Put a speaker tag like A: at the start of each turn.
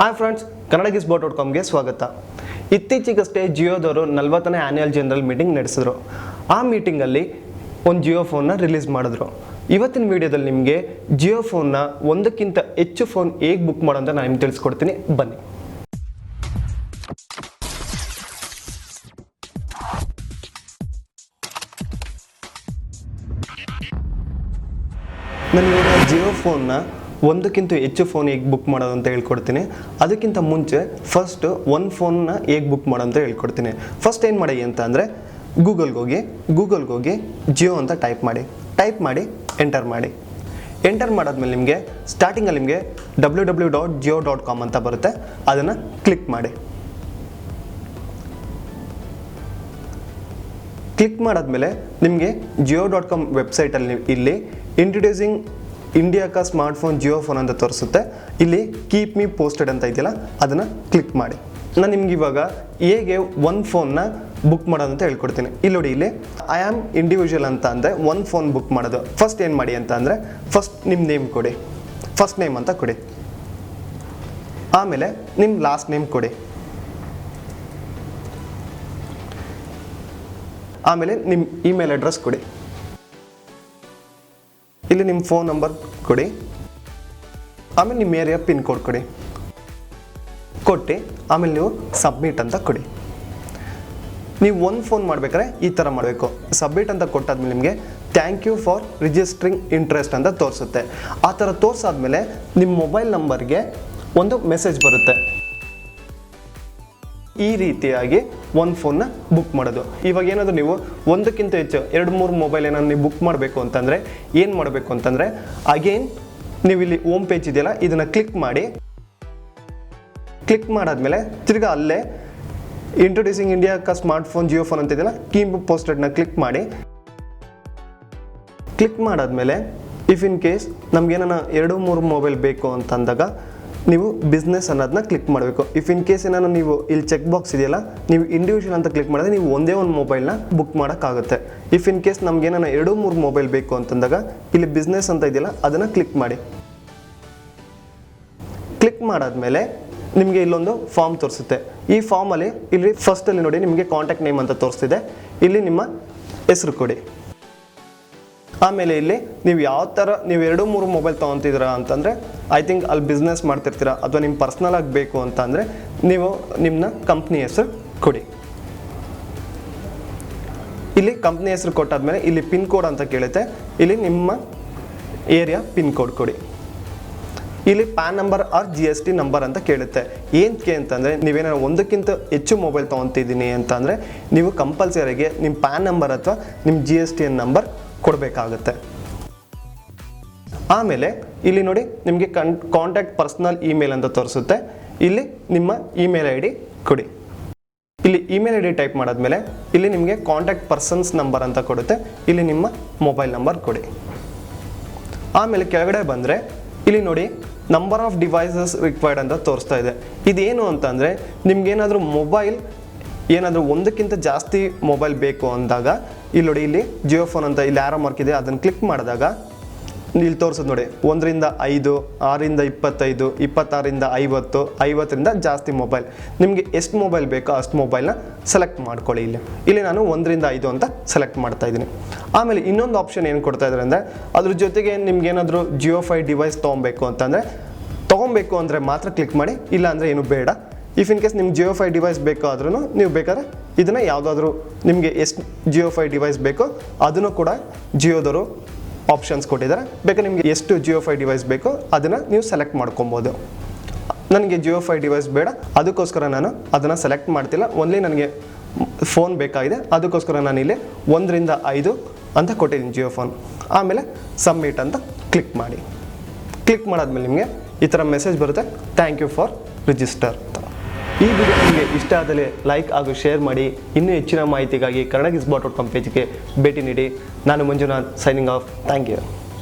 A: Hi friends Kannada Gizbot dot ಕಾಮ್ಗೆ ಸ್ವಾಗತ. ಇತ್ತೀಚೆಗಷ್ಟೇ ಜಿಯೋದವರು ನಲ್ವತ್ತನೇ ಆ್ಯನ್ಯಲ್ ಜನರಲ್ ಮೀಟಿಂಗ್ ನಡೆಸಿದ್ರು. ಆ ಮೀಟಿಂಗಲ್ಲಿ ಒಂದು ಜಿಯೋ ಫೋನ್ನ ರಿಲೀಸ್ ಮಾಡಿದ್ರು. ಇವತ್ತಿನ ವಿಡಿಯೋದಲ್ಲಿ ನಿಮಗೆ ಜಿಯೋ ಫೋನ್ನ ಒಂದಕ್ಕಿಂತ ಹೆಚ್ಚು ಫೋನ್ ಹೇಗೆ ಬುಕ್ ಮಾಡೋ ಅಂತ ನಾನು ನಿಮ್ಗೆ ತಿಳಿಸ್ಕೊಡ್ತೀನಿ. ಬನ್ನಿ. ನಾನು ಇವಾಗ ಜಿಯೋ ಫೋನ್ನ ಒಂದಕ್ಕಿಂತ ಹೆಚ್ಚು ಫೋನ್ ಹೇಗೆ ಬುಕ್ ಮಾಡೋದು ಅಂತ ಹೇಳ್ಕೊಡ್ತೀನಿ. ಅದಕ್ಕಿಂತ ಮುಂಚೆ ಫಸ್ಟ್ ಒಂದು ಫೋನ್ನ ಹೇಗೆ ಬುಕ್ ಮಾಡೋದು ಅಂತ ಹೇಳ್ಕೊಡ್ತೀನಿ. ಫಸ್ಟ್ ಏನು ಮಾಡಿ ಅಂತ ಅಂದರೆ ಗೂಗಲ್ಗೆ ಹೋಗಿ ಗೂಗಲ್ಗೆ ಹೋಗಿ ಜಿಯೋ ಅಂತ ಟೈಪ್ ಮಾಡಿ. ಟೈಪ್ ಮಾಡಿ ಎಂಟರ್ ಮಾಡಿ. ಎಂಟರ್ ಮಾಡಾದ್ಮೇಲೆ ನಿಮಗೆ ಸ್ಟಾರ್ಟಿಂಗಲ್ಲಿ ನಿಮಗೆ W W dot Jio dot com ಅಂತ ಬರುತ್ತೆ. ಅದನ್ನು ಕ್ಲಿಕ್ ಮಾಡಿ. ಕ್ಲಿಕ್ ಮಾಡಾದ್ಮೇಲೆ ನಿಮಗೆ ಜಿಯೋ ಡಾಟ್ ಕಾಮ್ ವೆಬ್ಸೈಟಲ್ಲಿ ಇಲ್ಲಿ ಇಂಟ್ರೊಡ್ಯೂಸಿಂಗ್ ಇಂಡಿಯಾಕ ಸ್ಮಾರ್ಟ್ಫೋನ್ ಜಿಯೋ ಫೋನ್ ಅಂತ ತೋರಿಸುತ್ತೆ. ಇಲ್ಲಿ ಕೀಪ್ ಮೀ ಪೋಸ್ಟೆಡ್ ಅಂತ ಇದೆಯಲ್ಲ, ಅದನ್ನು ಕ್ಲಿಕ್ ಮಾಡಿ. ನಾನು ನಿಮ್ಗೆ ಇವಾಗ ಹೇಗೆ ಒನ್ ಫೋನ್ನ ಬುಕ್ ಮಾಡೋದು ಅಂತ ಹೇಳ್ಕೊಡ್ತೀನಿ. ಇಲ್ಲಿ ನೋಡಿ, ಇಲ್ಲಿ ಐ ಆಮ್ ಇಂಡಿವಿಜುವಲ್ ಅಂತ ಅಂದರೆ ಒಂದು ಫೋನ್ ಬುಕ್ ಮಾಡೋದು. ಫಸ್ಟ್ ಏನು ಮಾಡಿ ಅಂತ ಅಂದರೆ ಫಸ್ಟ್ ನಿಮ್ಮ ನೇಮ್ ಕೊಡಿ. ಫಸ್ಟ್ ನೇಮ್ ಅಂತ ಕೊಡಿ. ಆಮೇಲೆ ನಿಮ್ಮ ಲಾಸ್ಟ್ ನೇಮ್ ಕೊಡಿ. ಆಮೇಲೆ ನಿಮ್ಮ ಇಮೇಲ್ ಅಡ್ರೆಸ್ ಕೊಡಿ. ಇಲ್ಲಿ ನಿಮ್ಮ ಫೋನ್ ನಂಬರ್ ಕೊಡಿ. ಆಮೇಲೆ ನಿಮ್ಮ ಏರಿಯಾ ಪಿನ್ ಕೋಡ್ ಕೊಡಿ. ಕೊಟ್ಟು ಆಮೇಲೆ ನೀವು ಸಬ್ಮಿಟ್ ಅಂತ ಕೊಡಿ. ನೀವು ಒಂದು ಫೋನ್ ಮಾಡ್ಬೇಕಾದ್ರೆ ಈ ಥರ ಮಾಡಬೇಕು. ಸಬ್ಮಿಟ್ ಅಂತ ಕೊಟ್ಟಾದ್ಮೇಲೆ ನಿಮಗೆ thank you for registering interest ಅಂತ ತೋರಿಸುತ್ತೆ. ಆ ಥರ ತೋರಿಸಾದ್ಮೇಲೆ ನಿಮ್ಮ ಮೊಬೈಲ್ ನಂಬರ್ಗೆ ಒಂದು ಮೆಸೇಜ್ ಬರುತ್ತೆ. ಈ ರೀತಿಯಾಗಿ ಒಂದು ಫೋನ್ನ ಬುಕ್ ಮಾಡೋದು. ಇವಾಗ ಏನಾದರೂ ನೀವು ಒಂದಕ್ಕಿಂತ ಹೆಚ್ಚು ಎರಡು, ಮೂರು ಮೊಬೈಲ್ ಏನಾದ್ರು ನೀವು ಬುಕ್ ಮಾಡಬೇಕು ಅಂತಂದರೆ ಏನು ಮಾಡಬೇಕು ಅಂತಂದರೆ ಅಗೇನ್ ನೀವು ಇಲ್ಲಿ ಹೋಮ್ ಪೇಜ್ ಇದೆಯಲ್ಲ, ಇದನ್ನು ಕ್ಲಿಕ್ ಮಾಡಿ. ಕ್ಲಿಕ್ ಮಾಡಾದ್ಮೇಲೆ ತಿರ್ಗಾ ಅಲ್ಲೇ introducing smart smartphone Jio phone ಅಂತ ಇದೆಯಲ್ಲ ಕೀಮ್ ಪೋಸ್ಟೆಡ್ನ ಕ್ಲಿಕ್ ಮಾಡಿ. ಕ್ಲಿಕ್ ಮಾಡಾದ್ಮೇಲೆ ಇಫ್ ಇನ್ ಕೇಸ್ ನಮ್ಗೇನ ಎರಡು, ಮೂರು ಮೊಬೈಲ್ ಬೇಕು ಅಂತಂದಾಗ ನೀವು ಬಿಸ್ನೆಸ್ ಅನ್ನೋದನ್ನ ಕ್ಲಿಕ್ ಮಾಡಬೇಕು. ಇಫ್ ಇನ್ ಕೇಸ್ ಏನಾದ್ರು ನೀವು ಇಲ್ಲಿ ಚೆಕ್ ಬಾಕ್ಸ್ ಇದೆಯಲ್ಲ, ನೀವು ಇಂಡಿವಿಜುವಲ್ ಅಂತ ಕ್ಲಿಕ್ ಮಾಡಿದ್ರೆ ನೀವು ಒಂದೇ ಒಂದು ಮೊಬೈಲ್ನ ಬುಕ್ ಮಾಡೋಕ್ಕಾಗುತ್ತೆ. ಇಫ್ ಇನ್ ಕೇಸ್ ನಮ್ಗೇನ ಎರಡು, ಮೂರು ಮೊಬೈಲ್ ಬೇಕು ಅಂತಂದಾಗ, ಇಲ್ಲಿ ಬಿಸ್ನೆಸ್ ಅಂತ ಇದೆಯಲ್ಲ, ಅದನ್ನು ಕ್ಲಿಕ್ ಮಾಡಿ. ಕ್ಲಿಕ್ ಮಾಡಾದ್ಮೇಲೆ ನಿಮಗೆ ಇಲ್ಲೊಂದು ಫಾರ್ಮ್ ತೋರಿಸುತ್ತೆ. ಈ ಫಾರ್ಮಲ್ಲಿ ಇಲ್ಲಿ ಫಸ್ಟಲ್ಲಿ ನೋಡಿ ನಿಮಗೆ ಕಾಂಟ್ಯಾಕ್ಟ್ ನೇಮ್ ಅಂತ ತೋರಿಸ್ತಿದೆ. ಇಲ್ಲಿ ನಿಮ್ಮ ಹೆಸರು ಕೊಡಿ. ಆಮೇಲೆ ಇಲ್ಲಿ ನೀವು ಯಾವ ಥರ ನೀವು ಎರಡು ಮೂರು ಮೊಬೈಲ್ ತೊಗೊತಿದ್ದೀರಾ ಅಂತಂದರೆ ಐ ಥಿಂಕ್ ಅಲ್ಲಿ ಬಿಸ್ನೆಸ್ ಮಾಡ್ತಿರ್ತೀರಾ ಅಥವಾ ನಿಮ್ಮ ಪರ್ಸ್ನಲ್ ಆಗಿ ಬೇಕು ಅಂತ ಅಂದರೆ ನೀವು ನಿಮ್ಮನ್ನ ಕಂಪ್ನಿ ಹೆಸರು ಕೊಡಿ. ಇಲ್ಲಿ ಕಂಪ್ನಿ ಹೆಸರು ಕೊಟ್ಟಾದ್ಮೇಲೆ ಇಲ್ಲಿ ಪಿನ್ ಕೋಡ್ ಅಂತ ಕೇಳುತ್ತೆ. ಇಲ್ಲಿ ನಿಮ್ಮ ಏರಿಯಾ ಪಿನ್ ಕೋಡ್ ಕೊಡಿ. ಇಲ್ಲಿ PAN number or G S T number ಅಂತ ಕೇಳುತ್ತೆ. ಏನಕ್ಕೆ ಅಂತಂದರೆ, ನೀವೇನಾದ್ರು ಒಂದಕ್ಕಿಂತ ಹೆಚ್ಚು ಮೊಬೈಲ್ ತೊಗೊತಿದ್ದೀನಿ ಅಂತಂದರೆ, ನೀವು ಕಂಪಲ್ಸರಿಗೆ ನಿಮ್ಮ ಪ್ಯಾನ್ ನಂಬರ್ ಅಥವಾ ನಿಮ್ಮ G S T N number ಕೊಡಬೇಕಾಗುತ್ತೆ. ಆಮೇಲೆ ಇಲ್ಲಿ ನೋಡಿ ನಿಮಗೆ ಕನ್ ಕಾಂಟ್ಯಾಕ್ಟ್ ಪರ್ಸ್ನಲ್ ಇಮೇಲ್ ಅಂತ ತೋರಿಸುತ್ತೆ. ಇಲ್ಲಿ ನಿಮ್ಮ ಇಮೇಲ್ ಐ ಡಿ ಕೊಡಿ. ಇಲ್ಲಿ ಇಮೇಲ್ ಐ ಡಿ ಟೈಪ್ ಮಾಡಾದ್ಮೇಲೆ ಇಲ್ಲಿ ನಿಮಗೆ ಕಾಂಟ್ಯಾಕ್ಟ್ ಪರ್ಸನ್ಸ್ ನಂಬರ್ ಅಂತ ಕೊಡುತ್ತೆ. ಇಲ್ಲಿ ನಿಮ್ಮ ಮೊಬೈಲ್ ನಂಬರ್ ಕೊಡಿ. ಆಮೇಲೆ ಕೆಳಗಡೆ ಬಂದರೆ ಇಲ್ಲಿ ನೋಡಿ ನಂಬರ್ ಆಫ್ ಡಿವೈಸಸ್ ರಿಕ್ವೈರ್ಡ್ ಅಂತ ತೋರಿಸ್ತಾ ಇದೆ. ಇದೇನು ಅಂತಂದರೆ ನಿಮಗೇನಾದರೂ ಮೊಬೈಲ್ ಏನಾದರೂ ಒಂದಕ್ಕಿಂತ ಜಾಸ್ತಿ ಮೊಬೈಲ್ ಬೇಕು ಅಂದಾಗ ಇಲ್ಲಿ ನೋಡಿ, ಇಲ್ಲಿ ಜಿಯೋ ಫೋನ್ ಅಂತ ಇಲ್ಲಿ ಆರೋ ಮಾರ್ಕ್ ಇದೆ. ಅದನ್ನು ಕ್ಲಿಕ್ ಮಾಡಿದಾಗ ಇಲ್ಲಿ ತೋರಿಸೋದು ನೋಡಿ, ಒಂದರಿಂದ ಐದು, ಆರಿಂದ ಇಪ್ಪತ್ತೈದು, ಇಪ್ಪತ್ತಾರಿಂದ ಐವತ್ತು, ಐವತ್ತರಿಂದ ಜಾಸ್ತಿ ಮೊಬೈಲ್ ನಿಮಗೆ ಎಷ್ಟು ಮೊಬೈಲ್ ಬೇಕೋ ಅಷ್ಟು ಮೊಬೈಲ್ನ ಸೆಲೆಕ್ಟ್ ಮಾಡ್ಕೊಳ್ಳಿ ಇಲ್ಲಿ. ಇಲ್ಲಿ ನಾನು ಒಂದರಿಂದ ಐದು ಅಂತ ಸೆಲೆಕ್ಟ್ ಮಾಡ್ತಾ ಇದ್ದೀನಿ. ಆಮೇಲೆ ಇನ್ನೊಂದು ಆಪ್ಷನ್ ಏನು ಕೊಡ್ತಾ ಇದ್ದಾರೆ ಅಂದರೆ, ಅದ್ರ ಜೊತೆಗೆ ನಿಮ್ಗೇನಾದರೂ ಜಿಯೋ ಫೈ ಡಿವೈಸ್ ತೊಗೊಬೇಕು ಅಂತಂದರೆ, ತೊಗೊಬೇಕು ಅಂದರೆ ಮಾತ್ರ ಕ್ಲಿಕ್ ಮಾಡಿ ಇಲ್ಲ ಅಂದರೆ ಏನು ಬೇಡ. ಇಫ್ ಇನ್ ಕೇಸ್ ನಿಮ್ಗೆ ಜಿಯೋ ಫೈ ಡಿವೈಸ್ ಬೇಕಾದ್ರೂ ನೀವು ಬೇಕಾದ್ರೆ ಇದನ್ನು ಯಾವುದಾದ್ರೂ ನಿಮಗೆ ಎಷ್ಟು ಜಿಯೋ ಫೈ ಡಿವೈಸ್ ಬೇಕೋ ಅದನ್ನು ಕೂಡ ಜಿಯೋದವರು ಆಪ್ಷನ್ಸ್ ಕೊಟ್ಟಿದ್ದಾರೆ. ಬೇಕಾದ್ರೆ ನಿಮಗೆ ಎಷ್ಟು ಜಿಯೋ ಫೈ ಡಿವೈಸ್ ಬೇಕೋ ಅದನ್ನು ನೀವು ಸೆಲೆಕ್ಟ್ ಮಾಡ್ಕೊಬೋದು. ನನಗೆ ಜಿಯೋ ಫೈ ಡಿವೈಸ್ ಬೇಡ, ಅದಕ್ಕೋಸ್ಕರ ನಾನು ಅದನ್ನು ಸೆಲೆಕ್ಟ್ ಮಾಡ್ತಿಲ್ಲ. ಓನ್ಲಿ ನನಗೆ ಫೋನ್ ಬೇಕಾಗಿದೆ, ಅದಕ್ಕೋಸ್ಕರ ನಾನು ಇಲ್ಲಿ ಒಂದರಿಂದ ಐದು ಅಂತ ಕೊಟ್ಟಿದ್ದೀನಿ ಜಿಯೋ ಫೋನ್ ಆಮೇಲೆ ಸಬ್ಮಿಟ್ ಅಂತ ಕ್ಲಿಕ್ ಮಾಡಿ. ಕ್ಲಿಕ್ ಮಾಡಾದ್ಮೇಲೆ ನಿಮಗೆ ಈ ಥರ ಮೆಸೇಜ್ ಬರುತ್ತೆ. ಥ್ಯಾಂಕ್ ಯು ಫಾರ್ ರಿಜಿಸ್ಟರ್ ಈ ವಿಡಿಯೋ ನಿಮಗೆ ಇಷ್ಟ ಆದಲ್ಲಿ ಲೈಕ್ ಹಾಗೂ ಶೇರ್ ಮಾಡಿ. ಇನ್ನೂ ಹೆಚ್ಚಿನ ಮಾಹಿತಿಗಾಗಿ Kannada Gizbot dot com ಪೇಜ್ಗೆ ಭೇಟಿ ನೀಡಿ. ನಾನು Manjunath signing off thank you